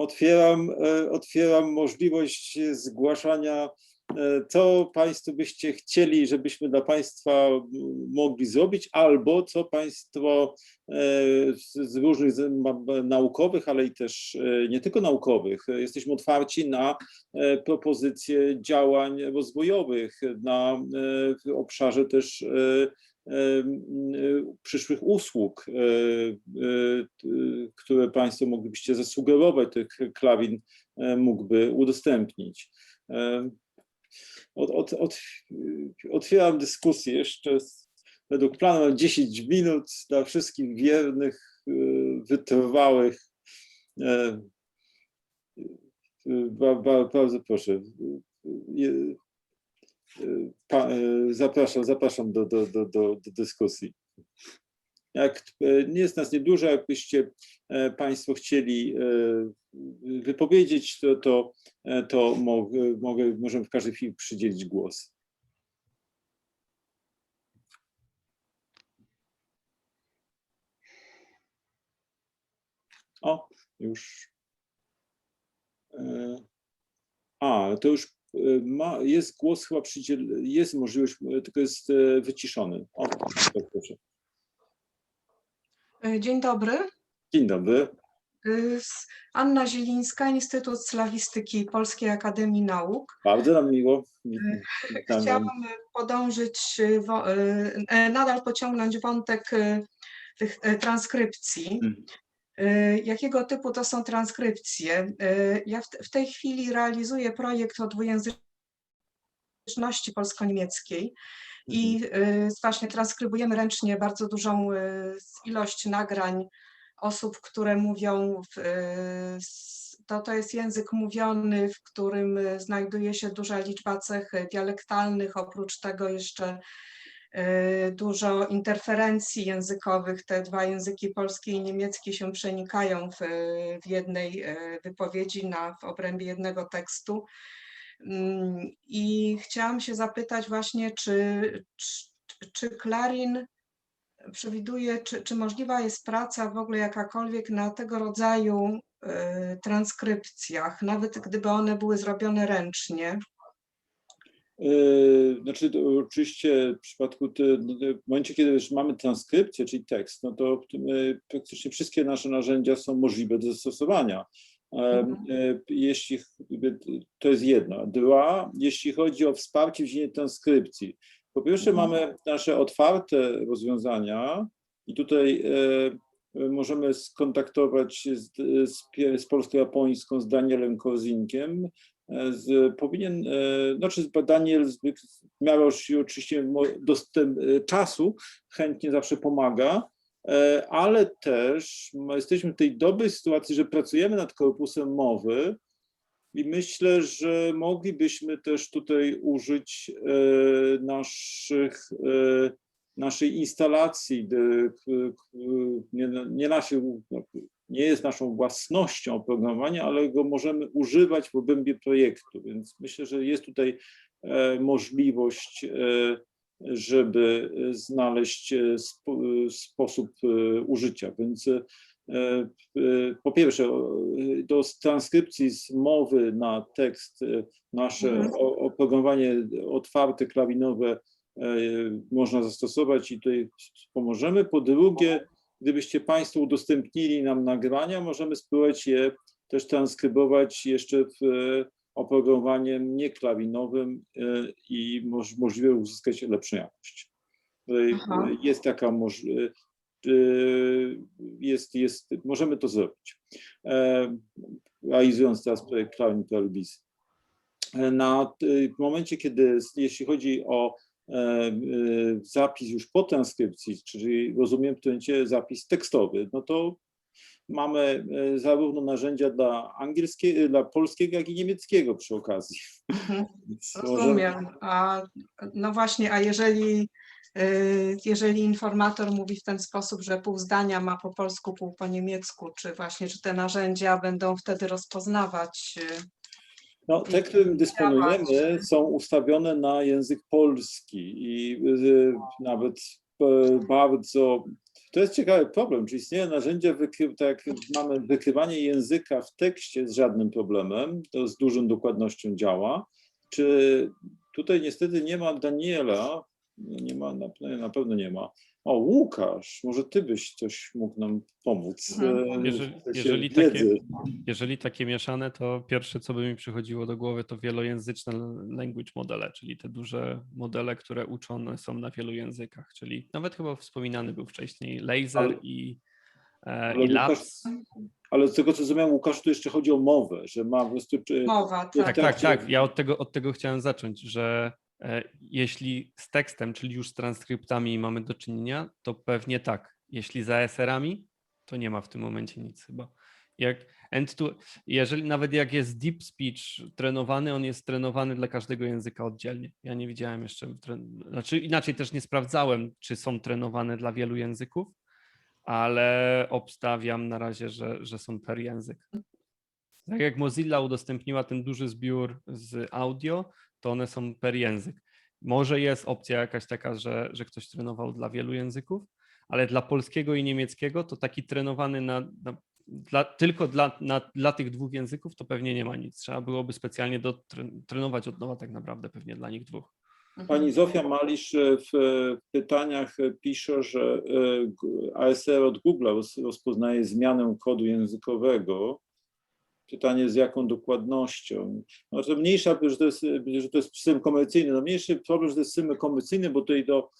otwieram, e, otwieram możliwość zgłaszania, e, co Państwo byście chcieli, żebyśmy dla Państwa mogli zrobić, albo co Państwo e, z, różnych naukowych, ale i też e, nie tylko naukowych, e, jesteśmy otwarci na e, propozycje działań rozwojowych na e, w obszarze też e, e, e, przyszłych usług, e, e, t- które Państwo moglibyście zasugerować, tych klawin e, mógłby udostępnić. E, Od, od, od, otwieram dyskusję jeszcze. Według planu mam 10 minut dla wszystkich wiernych, e, wytrwałych. E, e, ba- ba- Bardzo proszę. Pa- e, Zapraszam, zapraszam do, do, do, do, do dyskusji. Jak e, nie jest nas niedużo, jakbyście e, Państwo chcieli wypowiedzieć, to, to, to mogę, możemy w każdej chwili przydzielić głos. O, już. A, to już ma, jest głos chyba przydziel, jest możliwość, e, tylko jest e, wyciszony. O, proszę. Y, Dzień dobry. Dzień dobry. Y, Anna Zielińska, Instytut Slawistyki Polskiej Akademii Nauk. Bardzo nam miło. Witam. Chciałam y, podążyć, y, y, nadal pociągnąć wątek y, tych transkrypcji. Mhm. Y, Jakiego typu to są transkrypcje? Y, Ja w, te- w tej chwili realizuję projekt o dwujęzyczności polsko-niemieckiej i y, właśnie transkrybujemy ręcznie bardzo dużą ilość nagrań osób, które mówią, w, to, to jest język mówiony, w którym znajduje się duża liczba cech dialektalnych, oprócz tego jeszcze dużo interferencji językowych. Te dwa języki, polski i niemiecki, się przenikają w, w jednej y, wypowiedzi na, w obrębie jednego tekstu. Mm, I chciałam się zapytać właśnie, czy, czy, czy Klarin przewiduje, czy, czy możliwa jest praca w ogóle jakakolwiek na tego rodzaju y, transkrypcjach, nawet gdyby one były zrobione ręcznie. Yy, Znaczy, oczywiście w przypadku, te, w momencie, kiedy już mamy transkrypcję, czyli tekst, no to yy, praktycznie wszystkie nasze narzędzia są możliwe do zastosowania. Mhm. Yy, Jeśli, to jest jedno. Dwa, jeśli chodzi o wsparcie w dziedzinie transkrypcji. Po pierwsze Mhm. mamy nasze otwarte rozwiązania i tutaj e, możemy skontaktować się z, z, z polsko-japońską, z Danielem Korzinkiem, E, z, powinien, e, znaczy Daniel z- w miarę oczy- oczywiście dostęp e, czasu chętnie zawsze pomaga, e, ale też jesteśmy w tej dobrej sytuacji, że pracujemy nad korpusem mowy i myślę, że moglibyśmy też tutaj użyć e, naszych, e, naszej instalacji, nie, nie naszej, no, nie jest naszą własnością oprogramowania, ale go możemy używać w obrębie projektu, więc myślę, że jest tutaj e, możliwość, e, żeby znaleźć e, spo, sposób użycia, więc po pierwsze do transkrypcji z mowy na tekst nasze Mhm. oprogramowanie otwarte, klawinowe można zastosować i tutaj pomożemy. Po drugie, gdybyście Państwo udostępnili nam nagrania, możemy spróbować je też transkrybować jeszcze w e, oprogramowaniem nieklawinowym e, i moż, możliwe uzyskać lepszą jakość. Aha. Jest taka możliwość, jest, jest, możemy to zrobić. E, Realizując teraz projekt Klawin Telewizji. Na, w momencie, kiedy, jeśli chodzi o e, e, zapis już po transkrypcji, czyli rozumiem w tym momencie zapis tekstowy, no to mamy e, zarówno narzędzia dla angielskiego, dla polskiego, jak i niemieckiego przy okazji. Mhm. Rozumiem. A, no właśnie, a jeżeli, jeżeli informator mówi w ten sposób, że pół zdania ma po polsku, pół po niemiecku, czy właśnie, czy te narzędzia będą wtedy rozpoznawać No, te, którym dysponujemy, są ustawione na język polski i y, nawet e, bardzo. To jest ciekawy problem. Czy istnieje narzędzie, tak jak mamy wykrywanie języka w tekście z żadnym problemem, to z dużą dokładnością działa. Czy tutaj niestety nie ma Daniela, nie ma, na, na pewno nie ma. O, Łukasz, może ty byś coś mógł nam pomóc. Mhm. Jeżeli- jeżeli takie-. Jeżeli takie mieszane, to pierwsze, co by mi przychodziło do głowy, to wielojęzyczne language modele, czyli te duże modele, które uczone są na wielu językach, czyli nawet chyba wspominany był wcześniej laser Ale- i, e, ale i Łukasz- labs. Ale z tego co zrozumiałem, Łukasz, tu jeszcze chodzi o mowę, że ma po prostu. Czy, Mowa, Tak, Tak, tak. tak. Ja od tego, od tego chciałem zacząć, że jeśli z tekstem, czyli już z transkryptami mamy do czynienia, to pewnie tak. Jeśli z ASR-ami, to nie ma w tym momencie nic chyba. Jak end to, jeżeli nawet jak jest deep speech trenowany, on jest trenowany dla każdego języka oddzielnie. Ja nie widziałem jeszcze, znaczy inaczej też nie sprawdzałem, czy są trenowane dla wielu języków, ale obstawiam na razie, że, że są per język. Tak jak Mozilla udostępniła ten duży zbiór z audio, to one są per język. Może jest opcja jakaś taka, że, że ktoś trenował dla wielu języków, ale dla polskiego i niemieckiego to taki trenowany na, na, dla, tylko dla, na, dla tych dwóch języków to pewnie nie ma nic. Trzeba byłoby specjalnie do, tre- trenować od nowa tak naprawdę pewnie dla nich dwóch. Pani Zofia Malisz e, w e, pytaniach e, pisze, że ASR od Google roz- rozpoznaje zmianę kodu językowego. Pytanie z jaką dokładnością? No to mniejsza, że to jest, że to jest system komercyjny. No mniejszy problem, że to jest system komercyjny, bo tutaj do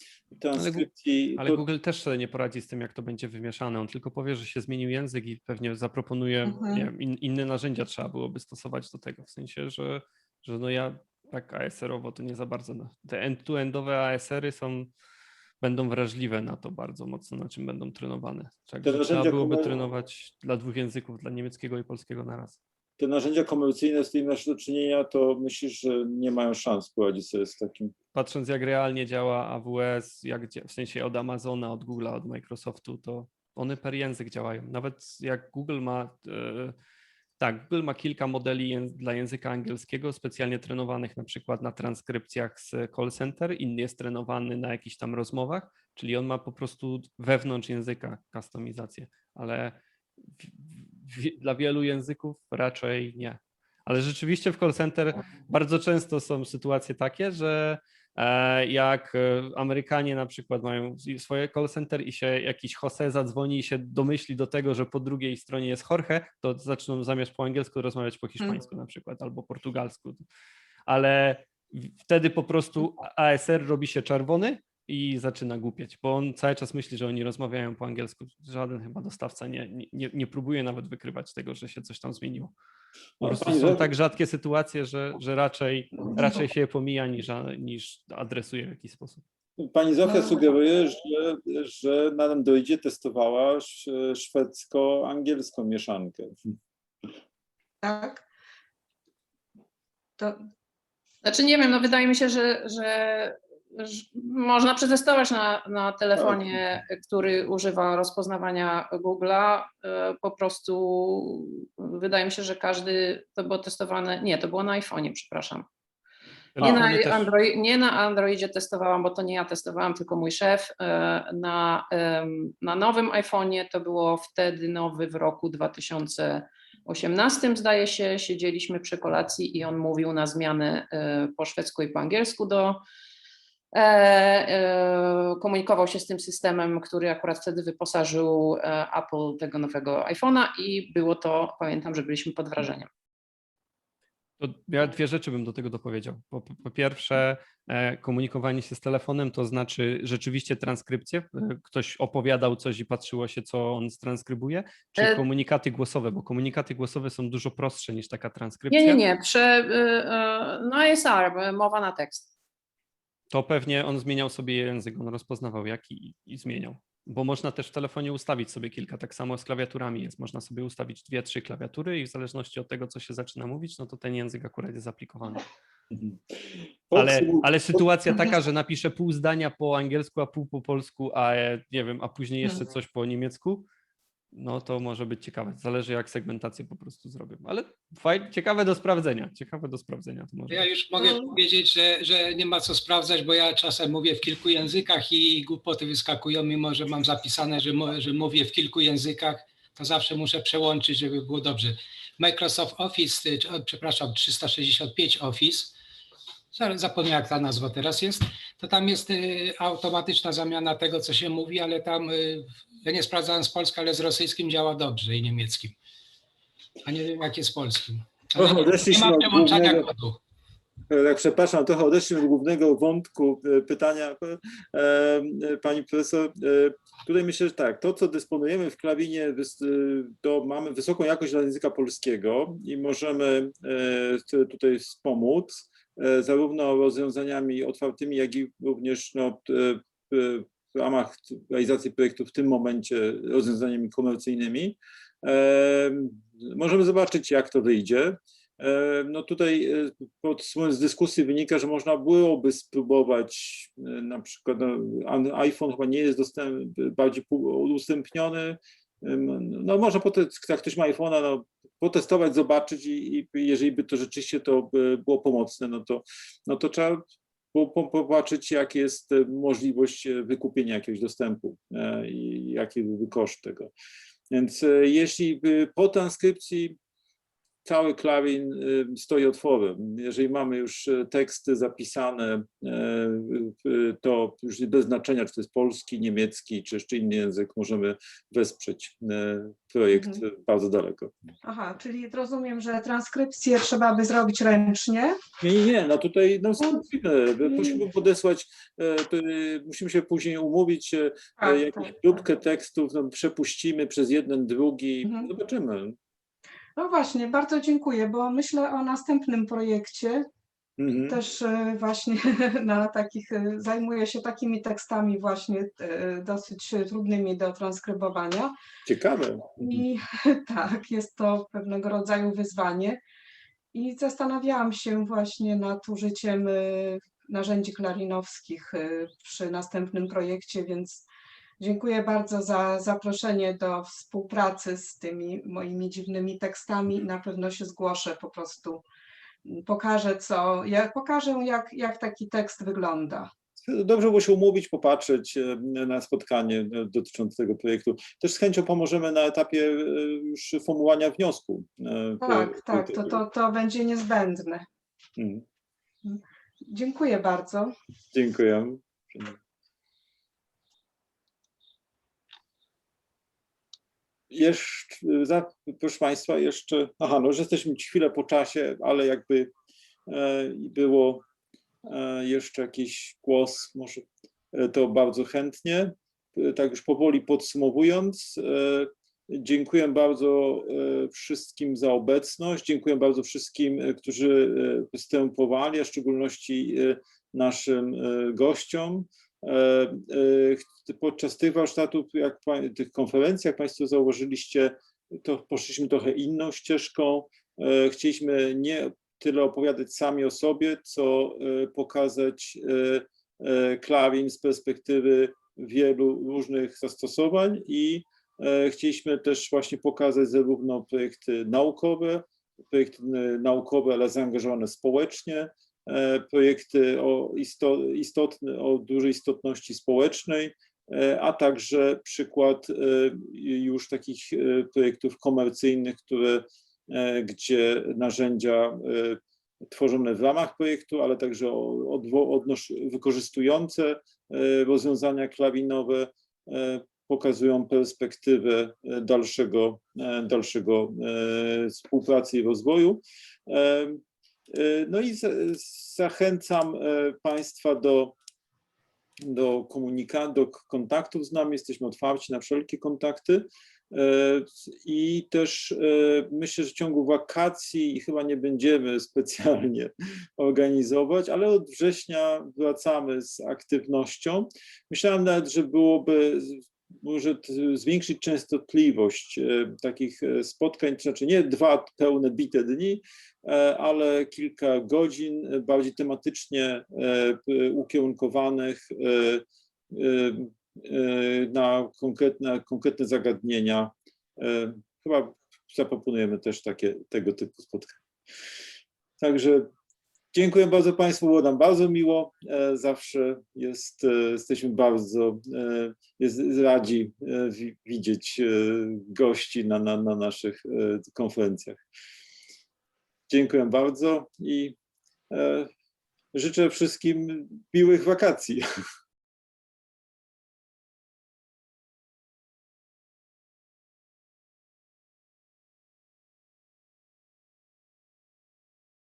transkrypcji. Ale to, Google też sobie nie poradzi z tym, jak to będzie wymieszane. On tylko powie, że się zmienił język i pewnie zaproponuje Mhm. wiem, in, inne narzędzia trzeba byłoby stosować do tego. W sensie, że, że no ja tak ASR-owo to nie za bardzo. no. Te end-to-endowe ASR-y są, będą wrażliwe na to bardzo mocno, na czym będą trenowane. Także trzeba byłoby komer- trenować dla dwóch języków, dla niemieckiego i polskiego naraz. te narzędzia komercyjne, z którymi masz do czynienia, to myślisz, że nie mają szans poradzić sobie z takim. Patrząc jak realnie działa AWS, jak, w sensie od Amazona, od Google'a, od Microsoftu, to one per język działają. Nawet jak Google ma, e, tak, Google ma kilka modeli dla języka angielskiego, specjalnie trenowanych na przykład na transkrypcjach z call center, inny jest trenowany na jakichś tam rozmowach, czyli on ma po prostu wewnątrz języka kustomizację, ale w, w, dla wielu języków raczej nie. Ale rzeczywiście w call center bardzo często są sytuacje takie, że jak e, Amerykanie na przykład mają swoje call center i się jakiś Jose zadzwoni i się domyśli do tego, że po drugiej stronie jest Jorge, to zaczną zamiast po angielsku rozmawiać po hiszpańsku na przykład albo portugalsku. Ale wtedy po prostu ASR robi się czerwony i zaczyna głupieć, bo on cały czas myśli, że oni rozmawiają po angielsku. Żaden chyba dostawca nie, nie- nie, próbuje nawet wykrywać tego, że się coś tam zmieniło. Po No, prostu są tak rzadkie sytuacje, że, że raczej, raczej się je pomija niż, niż adresuje w jakiś sposób. Pani Zofia No. sugeruje, że, że na Androidzie testowała sz- szwedzko-angielską mieszankę. Tak? To, Znaczy nie wiem, no wydaje mi się, że, że można przetestować na, na telefonie, który używa rozpoznawania Google'a. E, Po prostu wydaje mi się, że każdy to było testowane. Nie, to było na iPhone'ie, przepraszam. Nie na, oni też- Androi- nie na Androidzie testowałam, bo to nie ja testowałam, tylko mój szef. E, Na, na nowym iPhone'ie to było wtedy nowy w roku 2018, zdaje się. Siedzieliśmy przy kolacji i on mówił na zmianę e, po szwedzku i po angielsku do. E, e, komunikował się z tym systemem, który akurat wtedy wyposażył e, Apple tego nowego iPhone'a i było to, pamiętam, że byliśmy pod wrażeniem. To ja dwie rzeczy bym do tego dopowiedział. Po, po pierwsze, komunikowanie się z telefonem to znaczy rzeczywiście transkrypcję. Ktoś opowiadał coś i patrzyło się, co on transkrybuje, czy komunikaty głosowe, bo komunikaty głosowe są dużo prostsze niż taka transkrypcja. Nie, nie, nie. Prze, no ISR, y, mowa na tekst. To pewnie on zmieniał sobie język, on rozpoznawał jaki i, i zmieniał. Bo można też w telefonie ustawić sobie kilka, tak samo z klawiaturami jest. Można sobie ustawić dwie, trzy klawiatury i w zależności od tego, co się zaczyna mówić, no to ten język akurat jest aplikowany. Ale, Podsum- ale sytuacja taka, że napiszę pół zdania po angielsku, a pół po polsku, a e, nie wiem, a później jeszcze Mhm. coś po niemiecku, no to może być ciekawe. Zależy jak segmentację po prostu zrobią. Ale fajnie, ciekawe do sprawdzenia. Ciekawe do sprawdzenia to może. Ja już mogę No. powiedzieć, że, że nie ma co sprawdzać, bo ja czasem mówię w kilku językach i głupoty wyskakują, mimo że mam zapisane, że, że mówię w kilku językach, to zawsze muszę przełączyć, żeby było dobrze. Microsoft Office, przepraszam, 365 Office, zapomniałem jak ta nazwa teraz jest, to tam jest y, automatyczna zamiana tego, co się mówi, ale tam, y, ja nie sprawdzałem z polskim, ale z rosyjskim działa dobrze i niemieckim. A nie wiem jak jest z polskim. Ale nie, nie ma od przełączania kodu. Tak, przepraszam, trochę odeszliśmy do głównego wątku e, pytania e, pani profesor. Tutaj myślę, że tak, to co dysponujemy w klawinie, to mamy wysoką jakość dla języka polskiego i możemy tutaj wspomóc zarówno rozwiązaniami otwartymi, jak i również no, e, w ramach realizacji projektu w tym momencie rozwiązaniami komercyjnymi. E, Możemy zobaczyć, jak to wyjdzie. E, No tutaj e, z dyskusji wynika, że można byłoby spróbować e, na przykład no, iPhone chyba nie jest dostęp, bardziej udostępniony. No można, pote- jak ktoś ma iPhone'a, no, potestować, zobaczyć i, i jeżeli by to rzeczywiście to by było pomocne, no to, no to trzeba po- po- popatrzeć, jak jest e, możliwość e, wykupienia jakiegoś dostępu e, i jaki byłby koszt tego. Więc e, jeśli po transkrypcji cały klawin y, stoi otworem. Jeżeli mamy już e, teksty zapisane, y, to już bez znaczenia, czy to jest polski, niemiecki, czy jeszcze inny język, możemy wesprzeć projekt Mhm. bardzo daleko. Aha, czyli rozumiem, że transkrypcję trzeba by zrobić ręcznie. Nie, nie, nie, no tutaj no, nie. Prosimy podesłać, musimy się później umówić, e, Tak, jakąś tak, próbkę tekstów, no, przepuścimy przez jeden, drugi, Mhm. zobaczymy. No właśnie, bardzo dziękuję, bo myślę o następnym projekcie. Mhm. Też e, właśnie na takich, e, zajmuję się takimi tekstami właśnie e, dosyć trudnymi do transkrybowania. Ciekawe. I tak, jest to pewnego rodzaju wyzwanie. I zastanawiałam się właśnie nad użyciem narzędzi klarinowskich przy następnym projekcie, więc dziękuję bardzo za zaproszenie do współpracy z tymi moimi dziwnymi tekstami. Na pewno się zgłoszę po prostu. Pokażę, co, ja pokażę, jak, jak taki tekst wygląda. Dobrze było się umówić, popatrzeć e, na spotkanie e, dotyczące tego projektu. Też z chęcią pomożemy na etapie e, już formułowania wniosku. Tak, po tak, tego. to, to, to będzie niezbędne. Mhm. Dziękuję bardzo. Dziękuję. Jeszcze, za- proszę Państwa, jeszcze, aha, no już jesteśmy chwilę po czasie, ale jakby e, było e, jeszcze jakiś głos, może e, to bardzo chętnie. Tak już powoli podsumowując, dziękuję bardzo wszystkim za obecność, dziękuję bardzo wszystkim, którzy występowali, a w szczególności naszym gościom. E, e, Podczas tych warsztatów, jak tych konferencji, jak Państwo zauważyliście, to poszliśmy trochę inną ścieżką. E, Chcieliśmy nie tyle opowiadać sami o sobie, co pokazać klawin z perspektywy wielu różnych zastosowań i chcieliśmy też właśnie pokazać zarówno projekty naukowe, projekty naukowe, ale zaangażowane społecznie, projekty o, o dużej istotności społecznej, e, a także przykład e, już takich e, projektów komercyjnych, które, e, gdzie narzędzia e, tworzone w ramach projektu, ale także wykorzystujące e, rozwiązania klawinowe e, pokazują perspektywę e, dalszego, e, dalszego e, współpracy i rozwoju. E, No i za- zachęcam e, Państwa do, do komunikatu, do kontaktów z nami. Jesteśmy otwarci na wszelkie kontakty. E, I też myślę, że w ciągu wakacji chyba nie będziemy specjalnie organizować, ale od września wracamy z aktywnością. Myślałem nawet, że byłoby może zwiększyć częstotliwość e, takich e, spotkań, znaczy nie dwa pełne bite dni, e, ale kilka godzin bardziej tematycznie ukierunkowanych na konkretne, konkretne zagadnienia chyba zaproponujemy też takie, tego typu spotkania. Także dziękuję bardzo Państwu, było nam bardzo miło. E, Zawsze jest, e, jesteśmy bardzo e, jest radzi wi- widzieć gości na, na, na naszych konferencjach. Dziękuję bardzo i życzę wszystkim miłych wakacji.